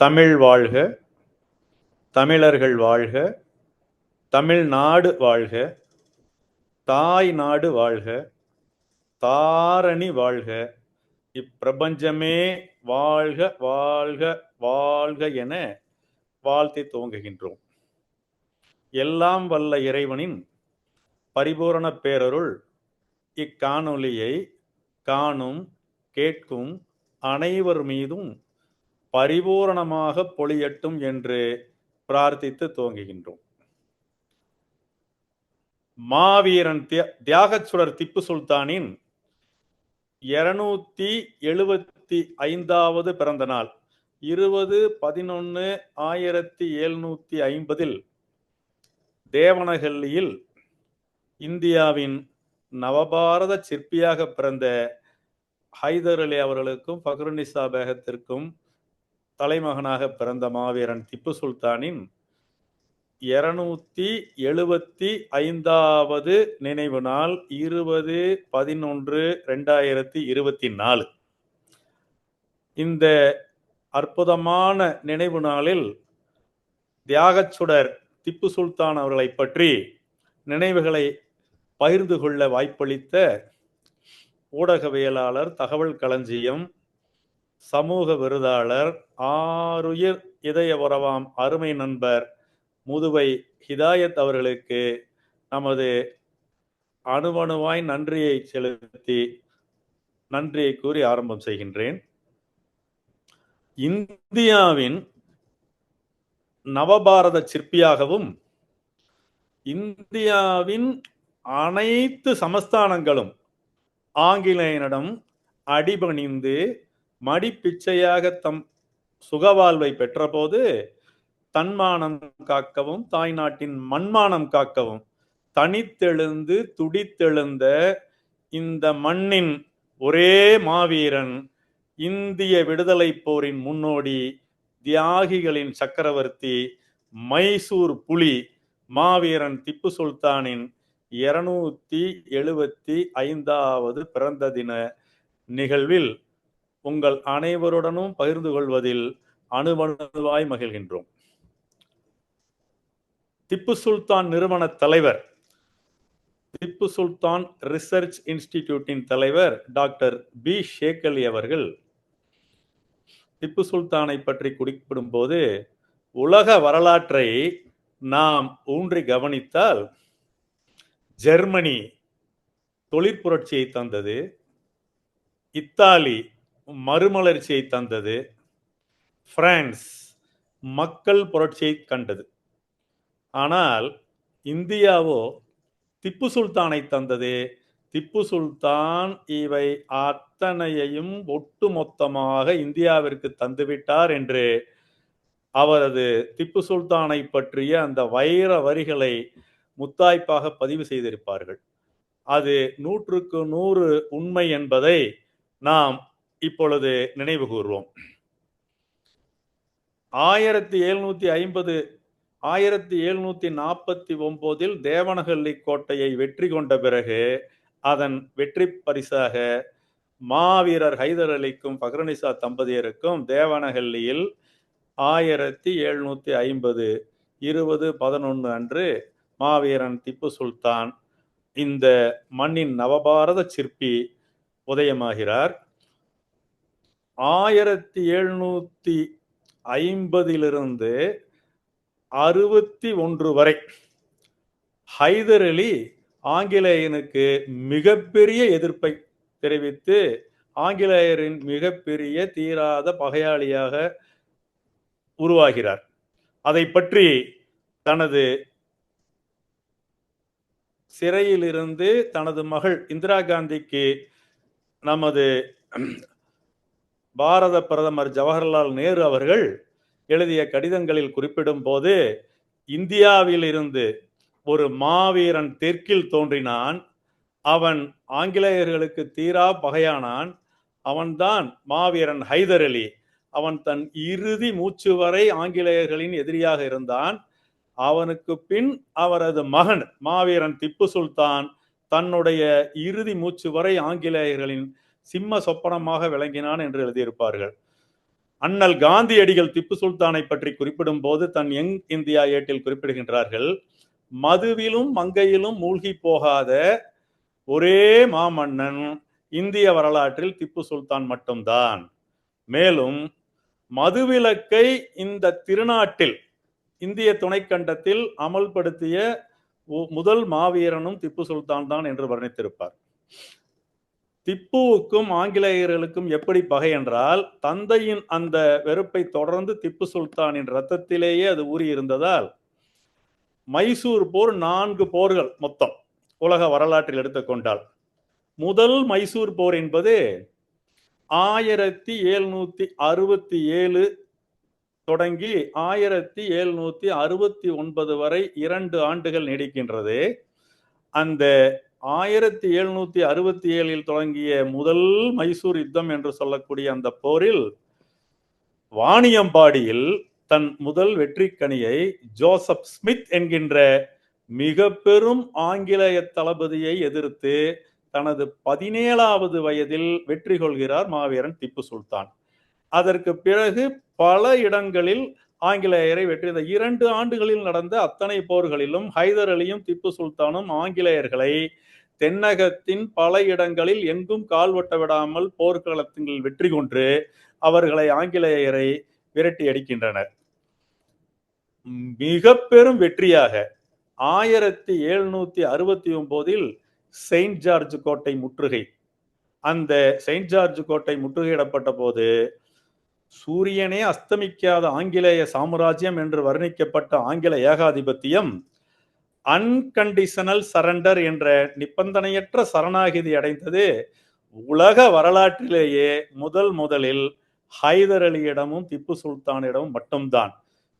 தமிழ் வாழ்க தமிழர்கள் வாழ்க தமிழ்நாடு வாழ்க தாய் நாடு வாழ்க தாரணி வாழ்க இப்பிரபஞ்சமே வாழ்க வாழ்க வாழ்க என வாழ்த்தி துவங்குகின்றோம். எல்லாம் வல்ல இறைவனின் பரிபூரண பேரருள் இக்காணொலியை காணும் கேட்கும் அனைவர் மீதும் பரிபூரணமாக பொழியட்டும் என்று பிரார்த்தித்து துவங்குகின்றோம். மாவீரன் தியா- தியாகச் திப்பு சுல்தானின் இருநூத்தி எழுபத்தி ஐந்தாவது பிறந்த நாள் இருபது பதினொன்னு ஆயிரத்தி எழுநூத்தி ஐம்பதில் தேவனஹள்ளியில் இந்தியாவின் நவபாரத சிற்பியாக பிறந்த ஹைதர் அலி அவர்களுக்கும் ஃபக்ருநிசா பேகத்திற்கும் தலைமகனாக பிறந்த மாவீரன் திப்பு சுல்தானின் இருநூத்தி எழுபத்தி ஐந்தாவது நினைவு நாள் இருபது பதினொன்று ரெண்டாயிரத்தி இருபத்தி நாலு. இந்த அற்புதமான நினைவு நாளில் தியாகச்சுடர் திப்பு சுல்தான் அவர்களை பற்றி நினைவுகளை பகிர்ந்து கொள்ள வாய்ப்பளித்த ஊடகவியலாளர் தகவல் களஞ்சியம் சமூக விருதாளர் ஆருயிர் இதய உறவாம் அருமை நண்பர் முதுவை ஹிதாயத் அவர்களுக்கு நமது அணுவணுவாய் நன்றியை செலுத்தி நன்றியை கூறி ஆரம்பம் செய்கின்றேன். இந்தியாவின் நவபாரத சிற்பியாகவும் இந்தியாவின் அனைத்து சமஸ்தானங்களும் ஆங்கிலேயனிடம் அடிபணிந்து மடிப்பிச்சையாக தம் சுகவாழ்வை பெற்றபோது தன்மானம் காக்கவும் தாய்நாட்டின் மண்மானம் காக்கவும். தனித்தெழுந்து துடித்தெழுந்த இந்த மண்ணின் ஒரே மாவீரன் இந்திய விடுதலை போரின் முன்னோடி தியாகிகளின் சக்கரவர்த்தி மைசூர் புலி மாவீரன் திப்பு சுல்தானின் இருநூத்தி எழுபத்தி ஐந்தாவது பிறந்த தின நிகழ்வில் உங்கள் அனைவருடனும் பகிர்ந்து கொள்வதில் அணுவணுவாய் மகிழ்கின்றோம். திப்பு சுல்தான் நிறுவன தலைவர் திப்பு சுல்தான் ரிசர்ச் இன்ஸ்டிடியூட்டின் தலைவர் டாக்டர் பி. ஷேக் அலி அவர்கள் திப்பு சுல்தானை பற்றி குறிப்பிடும் போது உலக வரலாற்றை நாம் ஊன்றி கவனித்தால் ஜெர்மனி தொழிற்புரட்சியை தந்தது இத்தாலி மறுமலர்ச்சியை தந்தது. பிரான்ஸ் மக்கள் புரட்சியை கண்டது. ஆனால் இந்தியாவோ திப்பு சுல்தானை தந்தது. திப்பு சுல்தான் இவை அத்தனையையும் ஒட்டுமொத்தமாக இந்தியாவிற்கு தந்துவிட்டார் என்று அவரது திப்பு சுல்தானை பற்றிய அந்த வைர வரிகளை முத்தாய்ப்பாக பதிவு செய்திருப்பார்கள். அது நூற்றுக்கு நூறு உண்மை என்பதை நாம் இப்பொழுது நினைவு கூர்வோம். ஆயிரத்தி எழுநூத்தி ஐம்பது ஆயிரத்தி எழுநூத்தி நாற்பத்தி ஒன்பதில் தேவனஹள்ளி கோட்டையை வெற்றி கொண்ட பிறகு அதன் வெற்றி பரிசாக மாவீரர் ஹைதர் அலிக்கும் பக்ரனிசா தம்பதியருக்கும் தேவனஹள்ளியில் ஆயிரத்தி எழுநூத்தி ஐம்பது இருபது பதினொன்று அன்று மாவீரன் திப்பு சுல்தான் இந்த மண்ணின் நவபாரத சிற்பி உதயமாகிறார். ஆயிரத்தி எழுநூத்தி ஐம்பதிலிருந்து அறுபத்தி ஒன்று வரை ஹைதர் அலி ஆங்கிலேயனுக்கு மிகப்பெரிய எதிர்ப்பை தெரிவித்து ஆங்கிலேயரின் மிகப்பெரிய தீராத பகையாளியாக உருவாகிறார். அதை பற்றி தனது சிறையிலிருந்து தனது மகள் இந்திரா காந்திக்கு நமது பாரத பிரதமர் ஜவஹர்லால் நேரு அவர்கள் எழுதிய கடிதங்களில் குறிப்பிடும் போது இந்தியாவில் இருந்து ஒரு மாவீரன் தெற்கில் தோன்றினான். அவன் ஆங்கிலேயர்களுக்கு தீரா பகையானான். அவன்தான் மாவீரன் ஹைதர் அலி. அவன் தன் இறுதி மூச்சு வரை ஆங்கிலேயர்களின் எதிரியாக இருந்தான். அவனுக்கு பின் அவரது மகன் மாவீரன் திப்பு சுல்தான் தன்னுடைய இறுதி மூச்சு வரை ஆங்கிலேயர்களின் சிம்ம சொப்பனமாக விளங்கினான் என்று எழுதியிருப்பார்கள். அண்ணல் காந்தியடிகள் திப்பு சுல்தானை பற்றி குறிப்பிடும் போது தன் யங் இந்தியா ஏட்டில் குறிப்பிடுகின்றார்கள் மதுவிலும் மங்கையிலும் மூழ்கி போகாத ஒரே மாமன்னன் இந்திய வரலாற்றில் திப்பு சுல்தான் மட்டும்தான். மேலும் மதுவிலக்கை இந்த திருநாட்டில் இந்திய துணைக்கண்டத்தில் அமல்படுத்திய முதல் மாவீரனும் திப்பு சுல்தான் தான் என்று வர்ணித்திருப்பார். திப்புவுக்கும் ஆங்கிலேயர்களுக்கும் எப்படி பகை என்றால் தந்தையின் அந்த வெறுப்பை தொடர்ந்து திப்பு சுல்தானின் ரத்தத்திலேயே அது ஊறி இருந்ததால் மைசூர் போர் நான்கு போர்கள் மொத்தம் உலக வரலாற்றில் எடுத்துக்கொண்டால் முதல் மைசூர் போர் என்பது ஆயிரத்தி எழுநூத்தி அறுபத்தி ஏழு தொடங்கி ஆயிரத்தி எழுநூத்தி அறுபத்தி ஒன்பது வரை இரண்டு ஆண்டுகள் நீடிக்கின்றது. அந்த ஆயிரத்தி எழுநூத்தி அறுபத்தி ஏழில் தொடங்கிய முதல் மைசூர் யுத்தம் என்று சொல்லக்கூடிய அந்த போரில் வாணியம்பாடியில் தன் முதல் வெற்றிக்கனியை ஜோசப் ஸ்மித் என்கின்ற மிக பெரும் ஆங்கிலேய தளபதியை எதிர்த்து தனது பதினேழாவது வயதில் வெற்றி கொள்கிறார் மாவீரன் திப்பு சுல்தான். அதற்கு பிறகு பல இடங்களில் ஆங்கிலேயரை வெற்றி இந்த இரண்டு ஆண்டுகளில் நடந்த அத்தனை போர்களிலும் ஹைதர் அலியும் திப்பு சுல்தானும் ஆங்கிலேயர்களை தென்னகத்தின் பல இடங்களில் எங்கும் கால்வட்ட விடாமல் போர்க்களத்தில் வெற்றி கொண்டு அவர்களை ஆங்கிலேயரை விரட்டி அடிக்கின்றனர். மிக பெரும் வெற்றியாக ஆயிரத்தி எழுநூத்தி அறுபத்தி ஒன்பதில் செயின்ட் ஜார்ஜ் கோட்டை முற்றுகை. அந்த செயின்ட் ஜார்ஜ் கோட்டை முற்றுகையிடப்பட்ட போது சூரியனே அஸ்தமிக்காத ஆங்கிலேய சாம்ராஜ்யம் என்று வர்ணிக்கப்பட்ட ஆங்கில ஏகாதிபத்தியம் அன்கண்டிஷனல் சரண்டர் என்ற நிபந்தனையற்ற சரணாகிதி அடைந்தது. உலக வரலாற்றிலேயே முதல் முதலில் ஹைதர் அலியிடமும் திப்பு சுல்தானிடமும் மட்டும்தான்.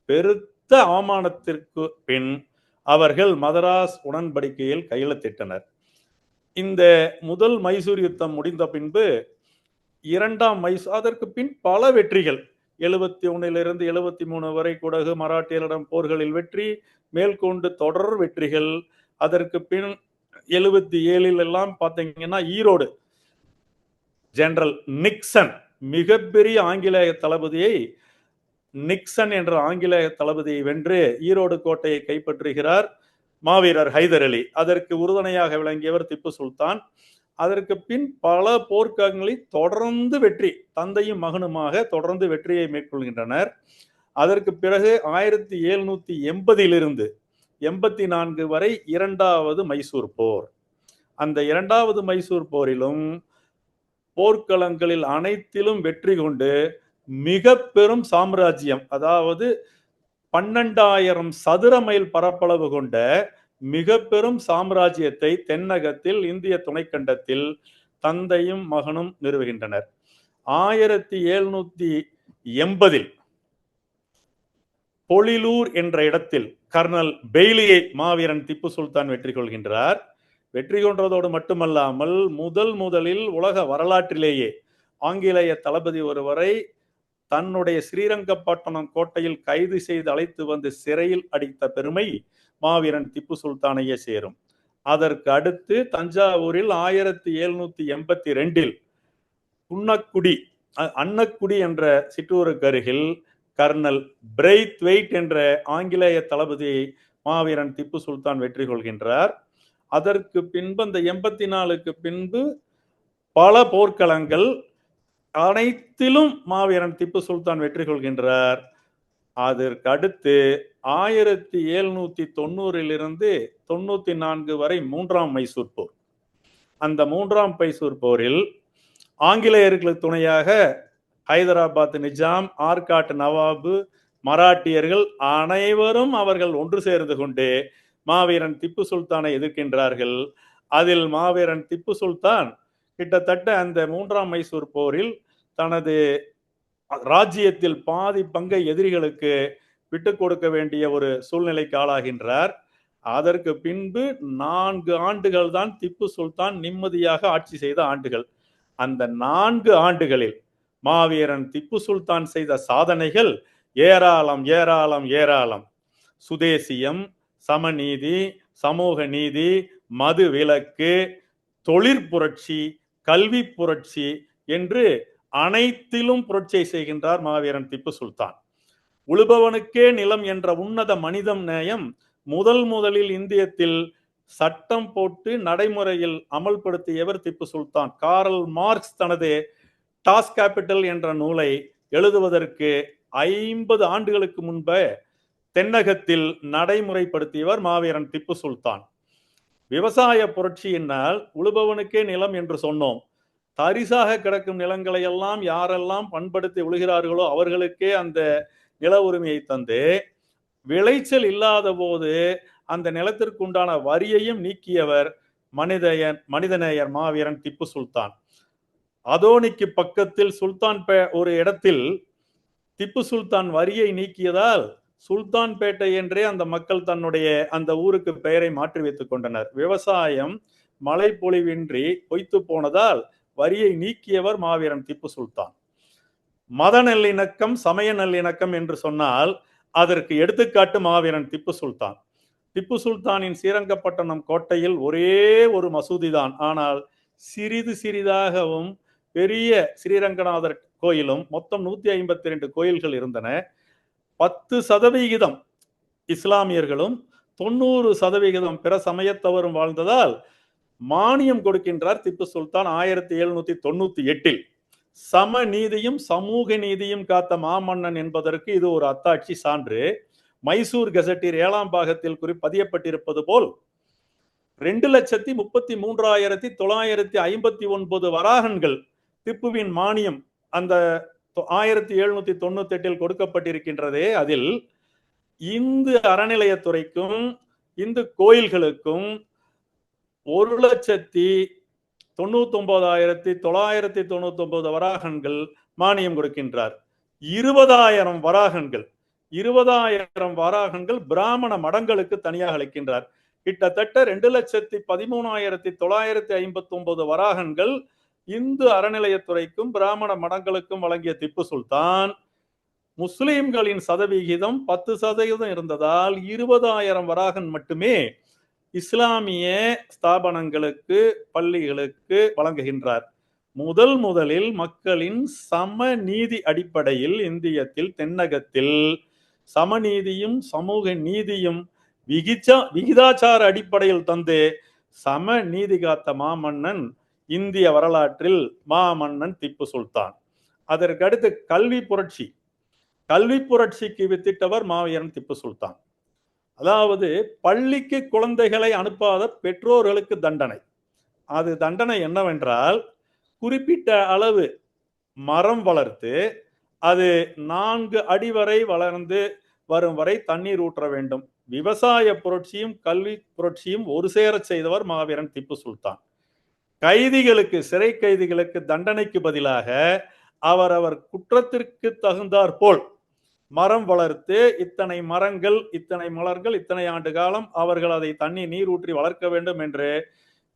பெருத்த அவமானத்திற்கு பின் அவர்கள் மதராஸ் உடன்படிக்கையில் கையெழுத்திட்டனர். இந்த முதல் மைசூர் யுத்தம் முடிந்த பின்பு இரண்டாம் மைசூர் அதற்கு பின் பல வெற்றிகள். எழுபத்தி ஒன்னிலிருந்து எழுபத்தி மூணு வரை குடகு மராட்டியரிடம் போர்களில் வெற்றி மேற்கொண்டு தொடர் வெற்றிகள். அதற்கு பின் எழுபத்தி ஏழில் எல்லாம் பார்த்தீங்கன்னா ஈரோடு. ஜெனரல் நிக்சன் மிகப்பெரிய ஆங்கிலேய தளபதியை நிக்சன் என்ற ஆங்கிலேய தளபதியை வென்று ஈரோடு கோட்டையை கைப்பற்றுகிறார் மாவீரர் ஹைதர் அலி. அதற்கு உறுதுணையாக விளங்கியவர் திப்பு சுல்தான். அதற்கு பின் பல போர்க்களங்களில் தொடர்ந்து வெற்றி தந்தையும் மகனுமாக தொடர்ந்து வெற்றியை மேற்கொள்கின்றனர். அதற்கு பிறகு ஆயிரத்தி எழுநூத்தி எண்பதிலிருந்து எண்பத்தி நான்கு வரை இரண்டாவது மைசூர் போர். அந்த இரண்டாவது மைசூர் போரிலும் போர்க்களங்களில் அனைத்திலும் வெற்றி கொண்டு மிக பெரும் சாம்ராஜ்யம் அதாவது பன்னெண்டாயிரம் சதுர மைல் பரப்பளவு கொண்ட மிக பெரும் சாம்ராஜ்யத்தை தென்னகத்தில் இந்திய துணைக்கண்டத்தில் தந்தையும் மகனும் நிறுவுகின்றனர். ஆயிரத்தி எழுநூத்தி எண்பதில் பொலிலூர் என்ற இடத்தில் கர்னல் பெய்லியை மாவீரன் திப்பு சுல்தான் வெற்றி கொள்கின்றார். வெற்றி கொண்டதோடு மட்டுமல்லாமல் முதல் முதலில் உலக வரலாற்றிலேயே ஆங்கிலேய தளபதி ஒருவரை தன்னுடைய ஸ்ரீரங்கப்பட்டணம் கோட்டையில் கைது செய்து அழைத்து வந்து சிறையில் அடித்த பெருமை மாவீரன் திப்பு சுல்தானையே சேரும். அதற்கு அடுத்து தஞ்சாவூரில் ஆயிரத்தி எழுநூத்தி எண்பத்தி ரெண்டில் குன்னக்குடி அன்னக்குடி என்ற சிற்றூருக்கு அருகில் கர்னல் பிரெய்த் வெயிட் என்ற ஆங்கிலேய தளபதியை மாவீரன் திப்பு சுல்தான் வெற்றி கொள்கின்றார். அதற்கு பின்பு அந்த எண்பத்தி நாலுக்கு பின்பு பல போர்க்களங்கள் அனைத்திலும் மாவீரன் திப்பு சுல்தான் வெற்றி கொள்கின்றார். அதற்கு அடுத்து ஆயிரத்தி எழுநூத்தி தொண்ணூறிலிருந்து தொண்ணூத்தி நான்கு வரை மூன்றாம் மைசூர் போர். அந்த மூன்றாம் மைசூர் போரில் ஆங்கிலேயர்களுக்கு துணையாக ஹைதராபாத் நிஜாம் ஆர்காட் நவாபு மராட்டியர்கள் அனைவரும் அவர்கள் ஒன்று சேர்ந்து கொண்டு மாவீரன் திப்பு சுல்தானை எதிர்க்கின்றார்கள். அதில் மாவீரன் திப்பு சுல்தான் கிட்டத்தட்ட அந்த மூன்றாம் மைசூர் போரில் தனது ராஜ்யத்தில் பாதி பங்கை எதிரிகளுக்கு விட்டு கொடுக்க வேண்டிய ஒரு சூழ்நிலைக்கு ஆளாகின்றார். அதற்கு பின்பு நான்கு ஆண்டுகள் தான் திப்பு சுல்தான் நிம்மதியாக ஆட்சி செய்த ஆண்டுகள். அந்த நான்கு ஆண்டுகளில் மாவீரன் திப்பு சுல்தான் செய்த சாதனைகள் ஏராளம் ஏராளம் ஏராளம். சுதேசியம் சமநீதி சமூக நீதி மது விலக்கு தொழிற்புரட்சி கல்வி புரட்சி என்று அனைத்திலும் புரட்சியை செய்கின்றார் மாவீரன் திப்பு சுல்தான். உழுபவனுக்கே நிலம் என்ற உன்னத மனிதம் நேயம் முதல் முதலில் இந்தியத்தில் சட்டம் போட்டு நடைமுறையில் அமல்படுத்தியவர் திப்பு சுல்தான். காரல் மார்க்ஸ் தனது டாஸ் கேபிட்டல் என்ற நூலை எழுதுவதற்கு ஐம்பது ஆண்டுகளுக்கு முன்பே தென்னகத்தில் நடைமுறைப்படுத்தியவர் மாவீரன் திப்பு சுல்தான். விவசாய புரட்சியினால் உழுபவனுக்கே நிலம் என்று சொன்னோம். தரிசாக கிடக்கும் நிலங்களை எல்லாம் யாரெல்லாம் பண்படுத்தி விழுகிறார்களோ அவர்களுக்கே அந்த நில உரிமையை தந்து விளைச்சல் இல்லாத போது அந்த நிலத்திற்குண்டான வரியையும் நீக்கியவர் மனிதயன் மனிதநேயர் மாவீரன் திப்பு சுல்தான். அதோனிக்கு பக்கத்தில் சுல்தான் ஒரு இடத்தில் திப்பு சுல்தான் வரியை நீக்கியதால் சுல்தான்பேட்டை என்றே அந்த மக்கள் தன்னுடைய அந்த ஊருக்கு பெயரை மாற்றி வைத்துக் கொண்டனர். விவசாயம் மழை பொழிவின்றி பொய்த்து போனதால் வரியை நீக்கியவர் மாவீரன் திப்பு சுல்தான். மத நல்லிணக்கம் சமய நல்லிணக்கம் என்று சொன்னால் அதற்கு எடுத்துக்காட்டு மாவீரன் திப்பு சுல்தான். திப்பு சுல்தானின் ஸ்ரீரங்கப்பட்டணம் கோட்டையில் ஒரே ஒரு மசூதி தான் ஆனால் சிறிது சிறிதாகவும் பெரிய ஸ்ரீரங்கநாதர் கோயிலும் மொத்தம் நூத்தி ஐம்பத்தி ரெண்டு கோயில்கள் இருந்தன. பத்து சதவிகிதம் இஸ்லாமியர்களும் தொண்ணூறு சதவிகிதம் பிற சமயத்தவரும் வாழ்ந்ததால் மானியம் கொடுக்கின்றார் திப்பு சுல்தான் ஆயிரத்தி எழுநூத்தி தொண்ணூத்தி எட்டில். சம நீதியும் சமூக நீதியும் காத்த மாமன்னன் என்பதற்கு இது ஒரு அத்தாட்சி சான்று. மைசூர் கெசட்டில் ஏழாம் பாகத்தில் குறி பதியப்பட்டிருப்பது போல் ரெண்டு லட்சத்தி முப்பத்தி மூன்றாயிரத்தி தொள்ளாயிரத்தி ஐம்பத்தி ஒன்பது வராகன்கள் திப்புவின் மானியம் அந்த ஆயிரத்தி எழுநூத்தி தொண்ணூத்தி எட்டில் கொடுக்கப்பட்டிருக்கின்றதே. அதில் இந்து அறநிலையத்துறைக்கும் இந்து கோயில்களுக்கும் ஒரு லட்சத்தி தொண்ணூத்தி ஒன்பதாயிரத்தி தொள்ளாயிரத்தி தொண்ணூத்தி ஒன்பது வராகன்கள் மானியம் கொடுக்கின்றார். இருபதாயிரம் வராகன்கள் இருபதாயிரம் வராகன்கள் பிராமண மடங்களுக்கு தனியாக அளிக்கின்றார். கிட்டத்தட்ட ரெண்டு லட்சத்தி பதிமூணாயிரத்தி தொள்ளாயிரத்தி ஐம்பத்தி ஒன்பது வராகன்கள் இந்து அறநிலையத்துறைக்கும் பிராமண மடங்களுக்கும் வழங்கிய திப்பு சுல்தான் முஸ்லிம்களின் சதவிகிதம் பத்து சதவீதம் இருந்ததால் இருபதாயிரம் வராகன் மட்டுமே இஸ்லாமிய ஸ்தாபனங்களுக்கு பள்ளிகளுக்கு வழங்குகின்றார். முதல் முதலில் மக்களின் சமநீதி அடிப்படையில் இந்தியத்தில் தென்னகத்தில் சமநீதியும் சமூக நீதியும் விகிச்சா விகிதாச்சார அடிப்படையில் தந்து சம நீதி காத்த மாமன்னன் இந்திய வரலாற்றில் மாமன்னன் திப்பு சுல்தான். அதற்கு அடுத்து கல்வி புரட்சி. கல்வி புரட்சிக்கு வித்திட்டவர் மாவீரன் திப்பு சுல்தான். அதாவது பள்ளிக்கு குழந்தைகளை அனுப்பாத பெற்றோர்களுக்கு தண்டனை. அது தண்டனை என்னவென்றால் குறிப்பிட்ட அளவு மரம் வளர்த்து அது நான்கு அடி வரை வளர்ந்து வரும் வரை தண்ணீர் ஊற்ற வேண்டும். விவசாய புரட்சியும் கல்வி புரட்சியும் ஒரு சேர செய்தவர் மாவீரன் திப்பு சுல்தான். கைதிகளுக்கு சிறை கைதிகளுக்கு தண்டனைக்கு பதிலாக அவரவர் குற்றத்திற்கு தகுந்தாற் போல் மரம் வளர்த்து இத்தனை மரங்கள் இத்தனை மலர்கள் இத்தனை ஆண்டு காலம் அவர்கள் அதை தண்ணி நீர் ஊற்றி வளர்க்க வேண்டும் என்று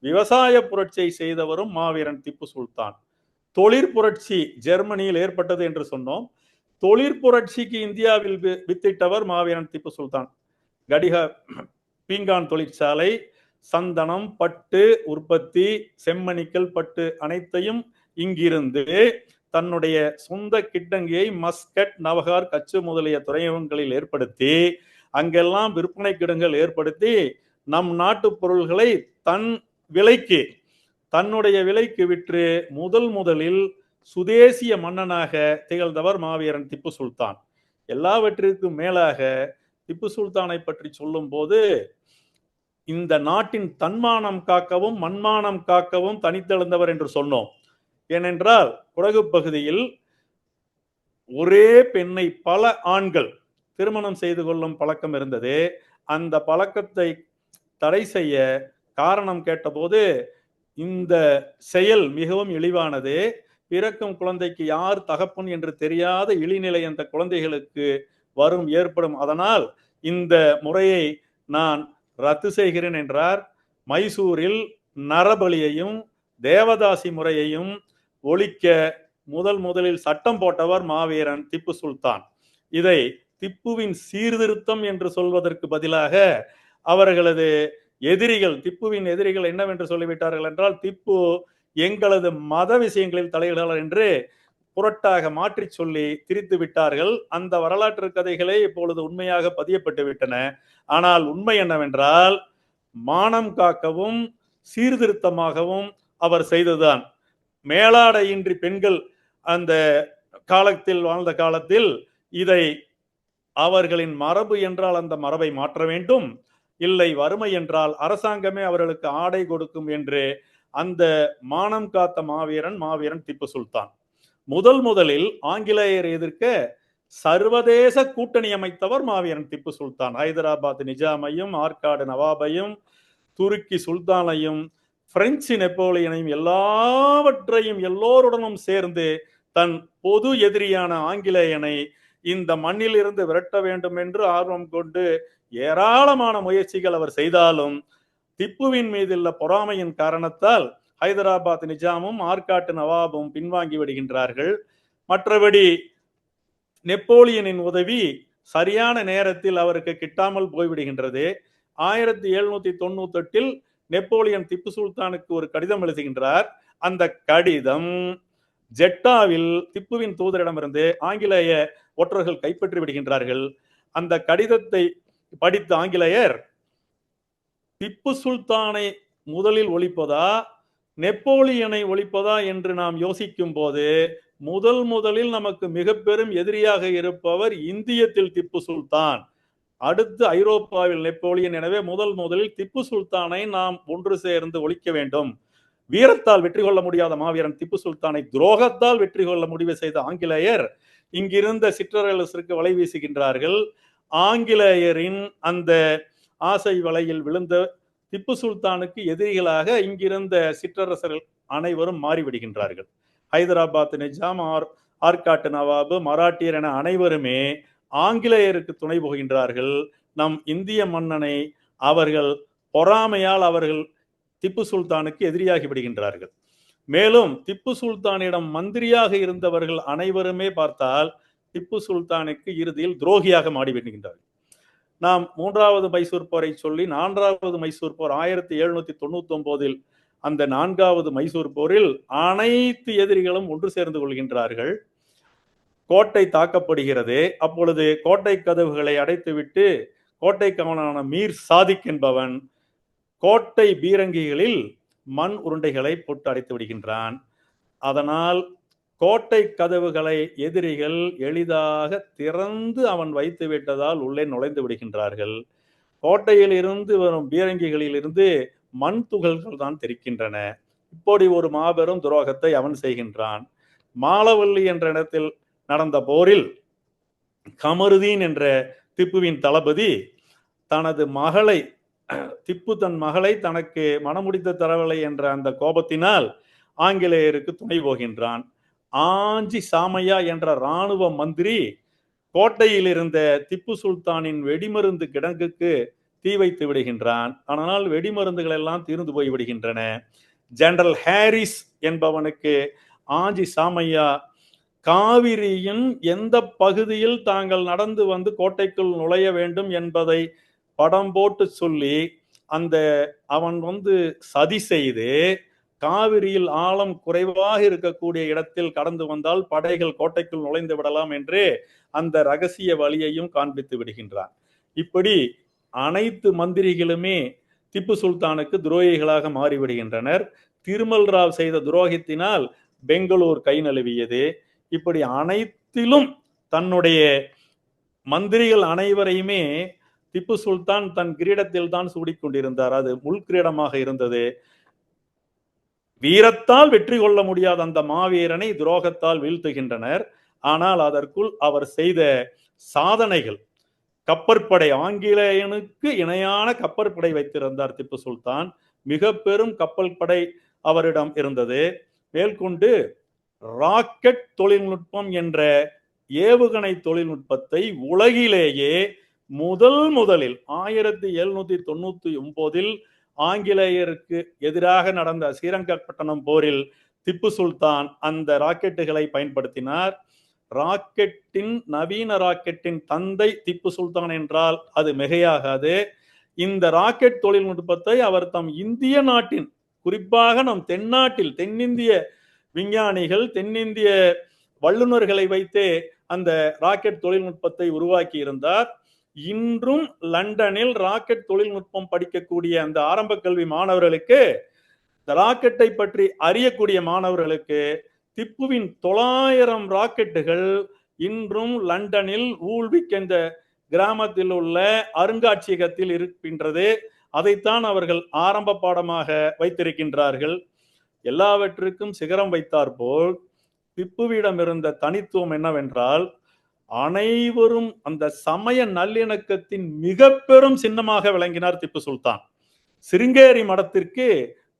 விவசாய புரட்சியை செய்தவரும் மாவீரன் திப்பு சுல்தான். தொழிற்புரட்சி ஜெர்மனியில் ஏற்பட்டது என்று சொன்னோம். தொழிற்புரட்சிக்கு இந்தியாவில் வித்திட்டவர் மாவீரன் திப்பு சுல்தான். கடிக பீங்கான் தொழிற்சாலை சந்தனம் பட்டு உற்பத்தி செம்மணிக்கல் பட்டு அனைத்தையும் இங்கிருந்து தன்னுடைய சொந்த கிட்டங்கியை மஸ்கட் நவகார் கச்சு முதலிய துறைமுகங்களில் ஏற்படுத்தி அங்கெல்லாம் விற்பனை கிடங்கள் ஏற்படுத்தி நம் நாட்டு பொருள்களை தன் விலைக்கு தன்னுடைய விலைக்கு விற்று முதல் முதலில் சுதேசிய மன்னனாக திகழ்ந்தவர் மாவீரன் திப்பு சுல்தான். எல்லாவற்றிற்கும் மேலாக திப்பு சுல்தானை பற்றி சொல்லும் போது இந்த நாட்டின் தன்மானம் காக்கவும் மண்மானம் காக்கவும் தனித்தெழுந்தவர் என்று சொன்னோம். ஏனென்றால் குடகு பகுதியில் ஒரே பெண்ணை பல ஆண்கள் திருமணம் செய்து கொள்ளும் பழக்கம் இருந்தது. அந்த பழக்கத்தை தடை செய்ய காரணம் கேட்டபோது இந்த செயல் மிகவும் இழிவானது. பிறக்கும் குழந்தைக்கு யார் தகப்பன் என்று தெரியாத இழிநிலை அந்த குழந்தைகளுக்கு வரும் ஏற்படும். அதனால் இந்த முறையை நான் ரத்து செய்கிறேன் என்றார். மைசூரில் நரபலியையும் தேவதாசி முறையையும் ஒழிக்க முதல் முதலில் சட்டம் போட்டவர் மாவீரன் திப்பு சுல்தான். இதை திப்புவின் சீர்திருத்தம் என்று சொல்வதற்கு பதிலாக அவர்களது எதிரிகள் திப்புவின் எதிரிகள் என்னவென்று சொல்லிவிட்டார்கள் என்றால் திப்பு எங்களது மத விஷயங்களில் தலையிடலாம் என்று புரட்டாக மாற்றி சொல்லி திரித்து விட்டார்கள். அந்த வரலாற்று கதைகளே இப்பொழுது உண்மையாக பதியப்பட்டு விட்டன. ஆனால் உண்மை என்னவென்றால் மானம் காக்கவும் சீர்திருத்தமாகவும் அவர் செய்ததுதான். மேலாடையின்றி பெண்கள் அந்த காலத்தில் வாழ்ந்த காலத்தில் இதை அவர்களின் மரபு என்றால் அந்த மரபை மாற்ற வேண்டும். இல்லை வறுமை என்றால் அரசாங்கமே அவர்களுக்கு ஆடை கொடுக்கும் என்று அந்த மானம் காத்த மாவீரன் மாவீரன் திப்பு சுல்தான். முதல் முதலில் ஆங்கிலேயர் எதிர்க்க சர்வதேச கூட்டணி அமைத்தவர் மாவீரன் திப்பு சுல்தான். ஹைதராபாத் நிஜாமையும் ஆற்காடு நவாபையும் துருக்கி சுல்தானையும் பிரெஞ்சு நெப்போலியனையும் எல்லாவற்றையும் எல்லோருடனும் சேர்ந்து தன் பொது எதிரியான ஆங்கிலேயனை இந்த மண்ணிலிருந்து விரட்ட வேண்டும் என்று ஆர்வம் கொண்டு ஏராளமான முயற்சிகள் அவர் செய்தாலும் திப்புவின் மீதுள்ள பொறாமையின் காரணத்தால் ஹைதராபாத் நிஜாமும் ஆற்காட்டு நவாபும் பின்வாங்கி விடுகின்றார்கள். மற்றபடி நெப்போலியனின் உதவி சரியான நேரத்தில் அவருக்கு கிட்டாமல் போய்விடுகின்றது. ஆயிரத்தி எழுநூத்தி தொண்ணூத்தி எட்டில் நெப்போலியன் திப்பு சுல்தானுக்கு ஒரு கடிதம் எழுதுகின்றார். அந்த கடிதம் ஜெட்டாவில் திப்புவின் தூதரிடமிருந்து ஆங்கிலேய ஒற்றர்கள் கைப்பற்றி விடுகின்றார்கள். அந்த கடிதத்தை படித்த ஆங்கிலேயர் திப்பு சுல்தானை முதலில் ஒழிப்பதா? நெப்போலியனை ஒழிப்பதா? என்று நாம் யோசிக்கும் போது முதல் முதலில் நமக்கு மிக பெரும் எதிரியாக இருப்பவர் இந்தியத்தில் திப்பு சுல்தான். அடுத்து ஐரோப்பாவில் நெப்போலியன் எனவே முதல் முதலில் திப்பு சுல்தானை நாம் ஒன்று சேர்ந்து ஒழிக்க வேண்டும். வீரத்தால் வெற்றி கொள்ள முடியாத மாவீரன் திப்பு சுல்தானை துரோகத்தால் வெற்றி கொள்ள முடிவு செய்த ஆங்கிலேயர் இங்கிருந்த சிற்றரசருக்கு வலை வீசுகின்றார்கள். ஆங்கிலேயரின் அந்த ஆசை வலையில் விழுந்த திப்பு சுல்தானுக்கு எதிரிகளாக இங்கிருந்த சிற்றரசர்கள் அனைவரும் மாறிவிடுகின்றார்கள். ஹைதராபாத் நிஜாம் ஆர் ஆற்காட்டு நவாபு மராட்டியர் என அனைவருமே ஆங்கிலேயருக்கு துணை போகின்றார்கள் நம் இந்திய மன்னனை அவர்கள் பொறாமையால் அவர்கள் திப்பு சுல்தானுக்கு எதிரியாகி விடுகின்றார்கள். மேலும் திப்பு சுல்தானிடம் மந்திரியாக இருந்தவர்கள் அனைவருமே பார்த்தால் திப்பு சுல்தானுக்கு இறுதியில் துரோகியாக மாடிவிடுகின்றார்கள் நாம் மூன்றாவது மைசூர் போரை சொல்லி நான்காவது மைசூர் போர் ஆயிரத்தி எழுநூத்தி தொண்ணூத்தி ஒன்பதில் அந்த நான்காவது மைசூர் போரில் அனைத்து எதிரிகளும் ஒன்று சேர்ந்து கொள்கின்றார்கள். கோட்டை தாக்கப்படுகிறது. அப்பொழுது கோட்டை கதவுகளை அடைத்துவிட்டு கோட்டை கவனான மீர் சாதிக் என்பவன் கோட்டை பீரங்கிகளில் மண் உருண்டைகளை போட்டு அடைத்து விடுகின்றான். அதனால் கோட்டை கதவுகளை எதிரிகள் எளிதாக திறந்து அவன் வைத்து விட்டதால் உள்ளே நுழைந்து விடுகின்றார்கள். கோட்டையில் இருந்து வரும் பீரங்கிகளில் இருந்து மண் துகள்கள் தான் தெரிக்கின்றன. இப்படி ஒரு மாபெரும் துரோகத்தை அவன் செய்கின்றான். மாலவல்லி என்ற இடத்தில் நடந்த போரில் கமருதீன் என்ற திப்புவின் தளபதி தனது மகளை திப்பு தன் மகளை தனக்கு மனமுடித்த தரவில்லை என்ற அந்த கோபத்தினால் ஆங்கிலேயருக்கு துணை போகின்றான். ஆஞ்சி சாமையா என்ற இராணுவ மந்திரி கோட்டையில் இருந்த திப்பு சுல்தானின் வெடிமருந்து கிடங்குக்கு தீ வைத்து விடுகின்றான். ஆனால் வெடிமருந்துகள் எல்லாம் தீர்ந்து போய் விடுகின்றன ஜெனரல் ஹாரிஸ் என்பவனுக்கு ஆஞ்சி சாமையா காவிரியின் எந்த பகுதியில் தாங்கள் நடந்து வந்து கோட்டைக்குள் நுழைய வேண்டும் என்பதை படம் போட்டு சொல்லி அந்த அவன் வந்து சதி செய்து காவிரியில் ஆழம் குறைவாக இருக்கக்கூடிய இடத்தில் கடந்து வந்தால் படைகள் கோட்டைக்குள் நுழைந்து விடலாம் என்று அந்த ரகசிய வழியையும் காண்பித்து விடுகின்றான். இப்படி அனைத்து மந்திரிகளுமே திப்பு சுல்தானுக்கு துரோகிகளாக மாறிவிடுகின்றனர். திருமல் ராவ் செய்த துரோகத்தினால் பெங்களூர் கை நழுவியது. இப்படி அனைத்திலும் தன்னுடைய மந்திரிகள் அனைவரையுமே திப்பு சுல்தான் தன் கிரீடத்தில் தான் சூடிக்கொண்டிருந்தார். அது முள் கிரீடமாக இருந்தது. வீரத்தால் வெற்றி கொள்ள முடியாத அந்த மாவீரனை துரோகத்தால் வீழ்த்துகின்றனர். ஆனால் அதற்குள் அவர் செய்த சாதனைகள். கப்பற்படை ஆங்கிலேயனுக்கு இணையான கப்பற்படை வைத்திருந்தார் திப்பு சுல்தான். மிக பெரும் கப்பல் படை அவரிடம் இருந்தது. மேற்கொண்டு ராக்கெட் தொழில்நுட்பம் என்ற ஏவுகணை தொழில்நுட்பத்தை உலகிலேயே முதல் முதலில் ஆயிரத்தி எழுநூத்தி தொண்ணூத்தி ஒன்பதில் ஆங்கிலேயருக்கு எதிராக நடந்த ஸ்ரீரங்கப்பட்டணம் போரில் திப்பு சுல்தான் அந்த ராக்கெட்டுகளை பயன்படுத்தினார். ராக்கெட்டின் நவீன ராக்கெட்டின் தந்தை திப்பு சுல்தான் என்றால் அது மிகையாகாது. இந்த ராக்கெட் தொழில்நுட்பத்தை அவர் தம் இந்திய நாட்டின் குறிப்பாக நம் தென்னாட்டில் தென்னிந்திய விஞ்ஞானிகள் தென்னிந்திய வல்லுநர்களை வைத்தே அந்த ராக்கெட் தொழில்நுட்பத்தை உருவாக்கி இருந்தார். இன்றும் லண்டனில் ராக்கெட் தொழில்நுட்பம் படிக்கக்கூடிய அந்த ஆரம்ப கல்வி மாணவர்களுக்கு இந்த ராக்கெட்டை பற்றி அறியக்கூடிய மாணவர்களுக்கு திப்புவின் தொள்ளாயிரம் ராக்கெட்டுகள் இன்றும் லண்டனில் ஊழ்விக் என்ற கிராமத்தில் உள்ள அருங்காட்சியகத்தில் இருக்கின்றது. அதைத்தான் அவர்கள் ஆரம்ப பாடமாக வைத்திருக்கின்றார்கள். எல்லாவற்றுக்கும் சிகரம் வைத்தார் போல் திப்புவிடம் இருந்த தனித்துவம் என்னவென்றால் அனைவரும் அந்த சமய நல்லிணக்கத்தின் மிக பெரும் சின்னமாக விளங்கினார் திப்பு சுல்தான். சிருங்கேரி மடத்திற்கு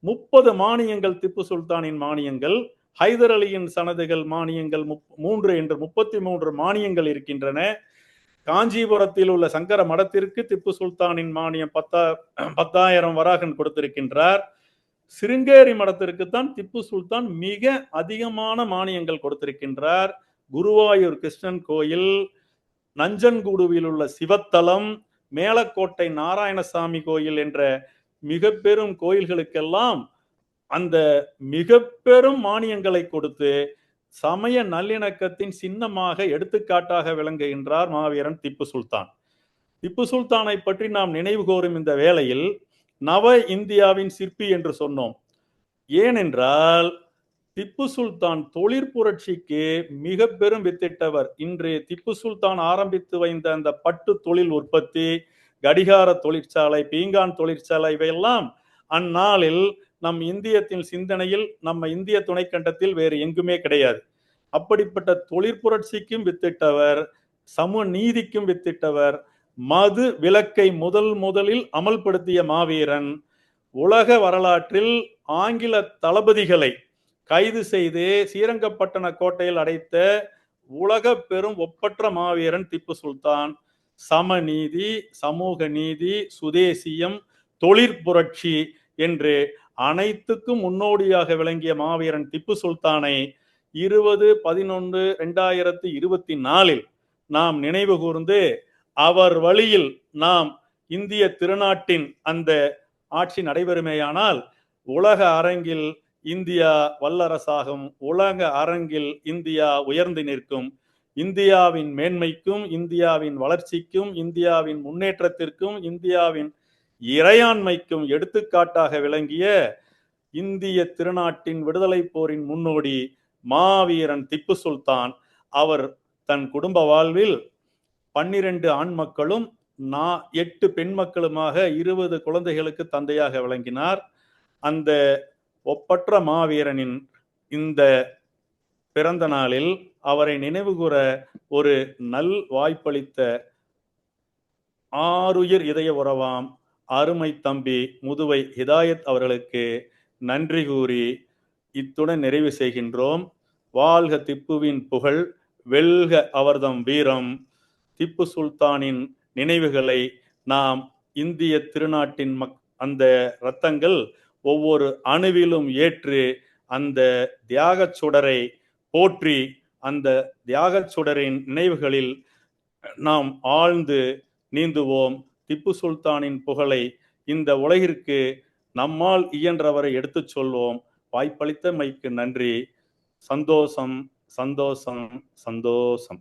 முப்பது மானியங்கள் திப்பு சுல்தானின் மானியங்கள் ஹைதர் அலியின் சனதுகள் மானியங்கள் மூன்று என்று முப்பத்தி மூன்று மானியங்கள் இருக்கின்றன. காஞ்சிபுரத்தில் உள்ள சங்கர மடத்திற்கு திப்பு சுல்தானின் மானியம் பத்தா பத்தாயிரம் வராகன் கொடுத்திருக்கின்றார். சிருங்கேரி மடத்திற்குத்தான் திப்பு சுல்தான் மிக அதிகமான மானியங்கள் கொடுத்திருக்கின்றார். குருவாயூர் கிருஷ்ணன் கோயில் நஞ்சன்கூடுவில் உள்ள சிவத்தலம் மேலக்கோட்டை நாராயணசாமி கோயில் என்ற மிக பெரும் கோயில்களுக்கெல்லாம் அந்த மிக பெரும் மானியங்களை கொடுத்து சமய நல்லிணக்கத்தின் சின்னமாக எடுத்துக்காட்டாக விளங்குகின்றார் மாவீரன் திப்பு சுல்தான். திப்பு சுல்தானை பற்றி நாம் நினைவு கோரும் இந்த வேளையில் நவ இந்தியாவின் சிற்பி என்று சொன்னோம். ஏனென்றால் திப்பு சுல்தான் தொழிற்புரட்சிக்கு மிக பெரும் வித்திட்டவர். இன்று திப்பு சுல்தான் ஆரம்பித்து வைந்த அந்த பட்டு தொழில் உற்பத்தி கடிகார தொழிற்சாலை பீங்கான் தொழிற்சாலை இவையெல்லாம் அந்நாளில் நம் இந்தியத்தின் சிந்தனையில் நம்ம இந்திய துணைக்கண்டத்தில் வேறு எங்குமே கிடையாது. அப்படிப்பட்ட தொழிற்புரட்சிக்கும் வித்திட்டவர் சமூக நீதிக்கும் வித்திட்டவர் மது விலக்கை முதல் முதலில் அமல்படுத்திய மாவீரன் உலக வரலாற்றில் ஆங்கில தளபதிகளை கைது செய்து ஸ்ரீரங்கப்பட்டண கோட்டையில் அடைத்த உலக பெரும் ஒப்பற்ற மாவீரன் திப்பு சுல்தான். சமநீதி சமூக நீதி சுதேசியம் தொழிற்புரட்சி என்று அனைத்துக்கும் முன்னோடியாக விளங்கிய மாவீரன் திப்பு சுல்தானை இருபது பதினொன்று ரெண்டாயிரத்தி இருபத்தி நாலில் நாம் நினைவு கூர்ந்து அவர் வழியில் நாம் இந்திய திருநாட்டின் அந்த ஆட்சி நடைபெறுமேயானால் உலக அரங்கில் இந்தியா வல்லரசாகும் உலக அரங்கில் இந்தியா உயர்ந்து நிற்கும் இந்தியாவின் மேன்மைக்கும் இந்தியாவின் வளர்ச்சிக்கும் இந்தியாவின் முன்னேற்றத்திற்கும் இந்தியாவின் இறையாண்மைக்கும் எடுத்துக்காட்டாக விளங்கிய இந்திய திருநாட்டின் விடுதலை போரின் முன்னோடி மாவீரன் திப்பு சுல்தான். அவர் தன் குடும்ப வாழ்வில் பன்னிரண்டு ஆண் மக்களும் எட்டு பெண் மக்களுமாக இருபது குழந்தைகளுக்கு தந்தையாக விளங்கினார். அந்த ஒப்பற்ற மாவீரனின் இந்த பிறந்த நாளில் அவரை நினைவுகூர ஒரு நல் வாய்ப்பளித்த ஆறுயிர் இதய உறவாம் அருமை தம்பி முதுவை ஹிதாயத் அவர்களுக்கு நன்றி கூறி இத்துடன் நிறைவு செய்கின்றோம். வாழ்க திப்புவின் புகழ் வெல்க அவர்தம் வீரம். திப்பு சுல்தானின் நினைவுகளை நாம் இந்திய திருநாட்டின் மக் அந்த ரத்தங்கள் ஒவ்வொரு அணுவிலும் ஏற்று அந்த தியாகச் சுடரை போற்றி அந்த தியாகச் சுடரின் நினைவுகளில் நாம் ஆழ்ந்து நீந்துவோம். திப்பு சுல்தானின் புகழை இந்த உலகிற்கு நம்மால் இயன்றவரை எடுத்துச் சொல்வோம். வாய்ப்பளித்தமைக்கு நன்றி. சந்தோஷம் சந்தோஷம் சந்தோஷம்.